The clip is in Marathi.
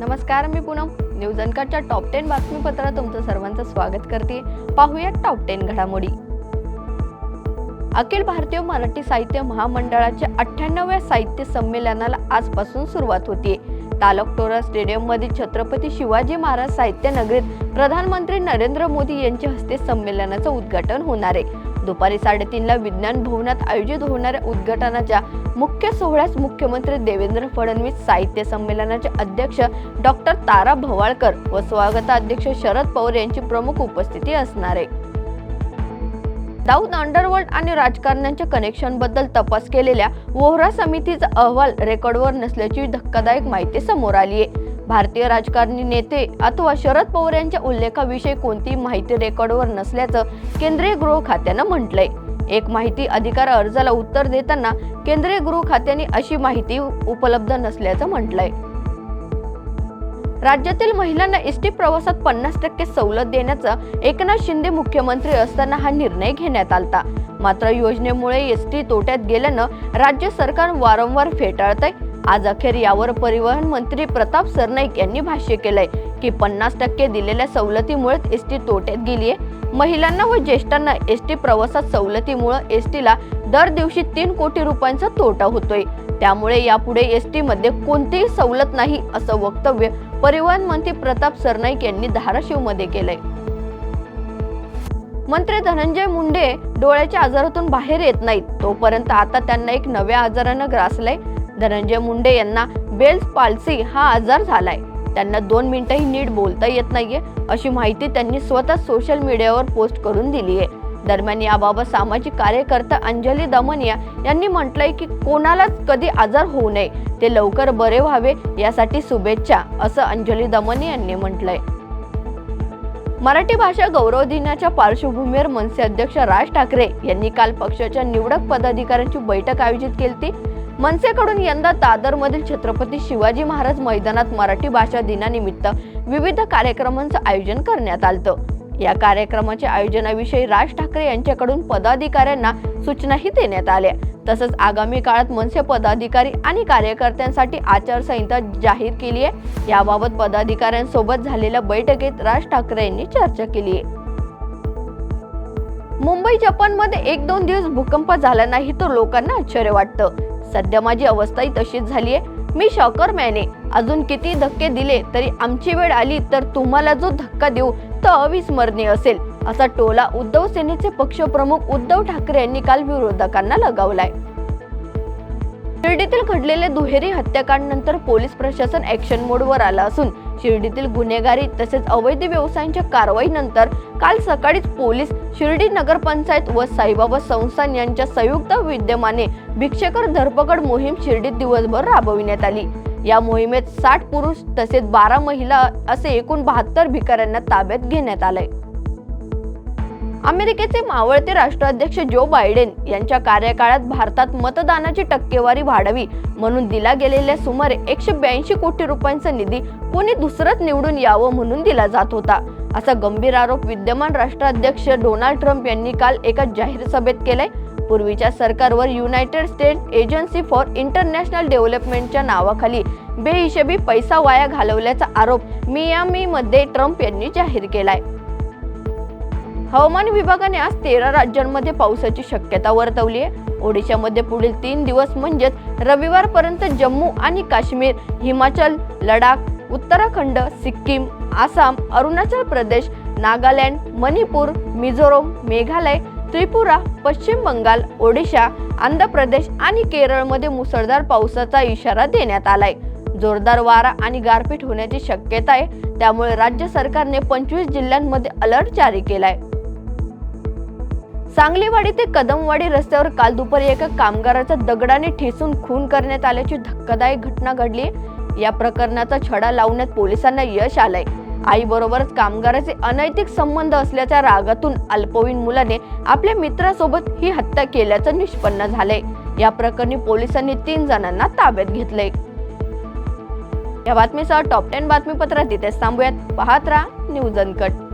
नमस्कार मी पूनम. न्यूज अनकटच्या टॉप टेन बातमीपत्रात तुमचं सर्वांचं स्वागत करते. पाहूया टॉप टेन घडामोडी. अखिल भारतीय मराठी साहित्य महामंडळाच्या अठ्ठ्याण्णव्या साहित्य संमेलनाला आजपासून सुरुवात होते तालकटोरा स्टेडियममध्ये छत्रपती शिवाजी महाराज साहित्य नगरीत प्रधानमंत्री नरेंद्र मोदी यांच्या हस्ते संमेलनाचं उद्घाटन होणार आहे. दुपारी साडेतीनला विज्ञान भवनात आयोजित होणाऱ्या उद्घाटनाच्या मुख्य सोहळ्यास मुख्यमंत्री देवेंद्र फडणवीस साहित्य संमेलनाचे अध्यक्ष डॉक्टर तारा भवाळकर व स्वागताध्यक्ष शरद पवार यांची प्रमुख उपस्थिती असणार आहे. दाऊद अंडरवर्ल्ड आणि राजकारण्यांच्या कनेक्शनबद्दल तपास केलेल्या वोहरा समितीचा अहवाल रेकॉर्डवर नसल्याची धक्कादायक माहिती समोर आली आहे. भारतीय राजकारणी नेते अथवा शरद पवार यांच्या उल्लेखाविषयी कोणतीही माहिती रेकॉर्डवर नसल्याचं केंद्रीय गृह खात्यानं म्हटलंय. एक माहिती अधिकार अर्जाला उत्तर देताना केंद्रीय गृह खात्याने अशी माहिती उपलब्ध नसल्याचं म्हटलंय. राज्यातील महिलांना एस टी प्रवासात पन्नास टक्के सवलत देण्याचा एकनाथ शिंदे मुख्यमंत्री असताना हा निर्णय घेण्यात आला मात्र योजनेमुळे एस टी तोट्यात गेल्यानं राज्य सरकार वारंवार फेटाळतंय. आज अखेर यावर परिवहन मंत्री प्रताप सरनाईक यांनी भाष्य केलंय की पन्नास टक्के दिलेल्या सवलतीमुळे एस टी तोट्यात गेलीये महिलांना व ज्येष्ठांना एस टी प्रवासात सवलतीमुळे एस टीला दर दिवशी तीन कोटी रुपयांचा तोटा होतोय. त्यामुळे यापुढे एस टी मध्ये कोणतीही सवलत नाही असं वक्तव्य परिवहन मंत्री प्रताप सरनाईक यांनी धाराशिवमध्ये केलंय. मंत्री धनंजय मुंडे डोळ्याच्या आजारातून बाहेर येत नाहीत. तोपर्यंत आता त्यांना एक नव्या आजारानं ग्रासलंय. धनंजय मुंडे यांना बेल्स पाल्सी हा आजार झालाय. त्यांना दोन मिनिटंही नीट बोलता येत नाहीये अशी माहिती त्यांनी स्वतः सोशल मीडियावर पोस्ट करून दिली आहे. दरम्यान याबाबत सामाजिक कार्यकर्ता अंजली दमनिया यांनी म्हटलंय की कोणालाच कधी आजार होऊ नये ते लवकर बरे व्हावे यासाठी शुभेच्छा असं अंजली दमनिया यांनी म्हटलंय. मराठी भाषा गौरव दिनाच्या पार्श्वभूमीवर मनसे अध्यक्ष राज ठाकरे यांनी काल पक्षाच्या निवडक पदाधिकाऱ्यांची बैठक आयोजित केली मनसेकडून यंदा दादरमधील छत्रपती शिवाजी महाराज मैदानात मराठी भाषा दिनानिमित्त विविध कार्यक्रमांचं आयोजन करण्यात आलं या कार्यक्रमाच्या आयोजनाविषयी राज ठाकरे यांच्याकडून पदाधिकाऱ्यांना सूचनाही देण्यात आल्या. तसंच आगामी काळात मनसे पदाधिकारी आणि कार्यकर्त्यांसाठी आचारसंहिता जाहीर केली आहे. याबाबत पदाधिकाऱ्यांसोबत झालेल्या बैठकीत राज ठाकरे यांनी चर्चा केली आहे. मुंबई जपानमध्ये एक दोन दिवस भूकंप झाला नाही तर लोकांना आश्चर्य वाटतं. सध्या माझी अवस्थाही तशीच झाली आहे मी शॉकर मॅने. अजून किती धक्के दिले तरी आमची वेळ आली तर तुम्हाला जो धक्का देऊ तो अविस्मरणीय असेल. असा टोला उद्धव सेनेचे पक्षप्रमुख उद्धव ठाकरे यांनी काल विरोधकांना लगावलाय. शिर्डीतील घडलेले दुहेरी हत्याकांड नंतर पोलीस प्रशासन ऍक्शन मोडवर आलं असून शिर्डीतील गुन्हेगारी तसेच अवैध व्यवसायांच्या कारवाईनंतर काल सकाळीच पोलीस शिर्डी नगरपंचायत व साईबाबा संस्थान यांच्या संयुक्त विद्यमाने भिक्षेकर धरपकड मोहीम शिर्डीत दिवसभर राबविण्यात आली. या मोहिमेत साठ पुरुष तसेच बारा महिला असे एकूण बहात्तर भिकाऱ्यांना ताब्यात घेण्यात आले अमेरिकेचे मावळते राष्ट्राध्यक्ष जो बायडेन यांच्या कार्यकाळात भारतात मतदानाची टक्केवारी वाढावी म्हणून दिला गेलेल्या सुमारे एकशे ब्याऐंशी कोटी रुपयांचा निधी कोणी दुसरंच निवडून यावं म्हणून दिला जात होता. असा गंभीर आरोप विद्यमान राष्ट्राध्यक्ष डोनाल्ड ट्रम्प यांनी काल एका जाहीर सभेत केलाय. पूर्वीच्या सरकारवर united state agency for international डेव्हलपमेंटच्या नावाखाली बेहिशेबी पैसा वाया घालवल्याचा आरोप मियामी मध्ये ट्रम्प यांनी जाहीर केलाय. हवामान विभागाने आज तेरा राज्यांमध्ये पावसाची शक्यता वर्तवली आहे. ओडिशामध्ये पुढील तीन दिवस म्हणजेच रविवारपर्यंत जम्मू आणि काश्मीर हिमाचल लडाख उत्तराखंड सिक्कीम आसाम अरुणाचल प्रदेश नागालँड मणिपूर मिझोरम मेघालय त्रिपुरा पश्चिम बंगाल ओडिशा आंध्र प्रदेश आणि केरळमध्ये मुसळधार पावसाचा इशारा देण्यात आलाय. जोरदार वारा आणि गारपीट होण्याची शक्यता आहे. त्यामुळे राज्य सरकारने पंचवीस जिल्ह्यांमध्ये अलर्ट जारी केलाय. सांगलीवाडी ते कदमवाडी रस्त्यावर काल दुपारी एका कामगाराचा दगडाने ठेचून खून करण्यात आल्याची धक्कादायक घटना घडली. या प्रकरणाचा छडा लावण्यात पोलिसांना यश आलंय. आई बरोबरच कामगाराचे अनैतिक संबंध असल्याच्या रागातून अल्पवयीन मुलाने आपल्या मित्रासोबत ही हत्या केल्याचं निष्पन्न झालंय. या प्रकरणी पोलिसांनी तीन जणांना ताब्यात घेतलंय. या बातमीसह टॉप टेन बातमीपत्रात इथेच थांबूयात. पाहत राहा न्यूज अनकट.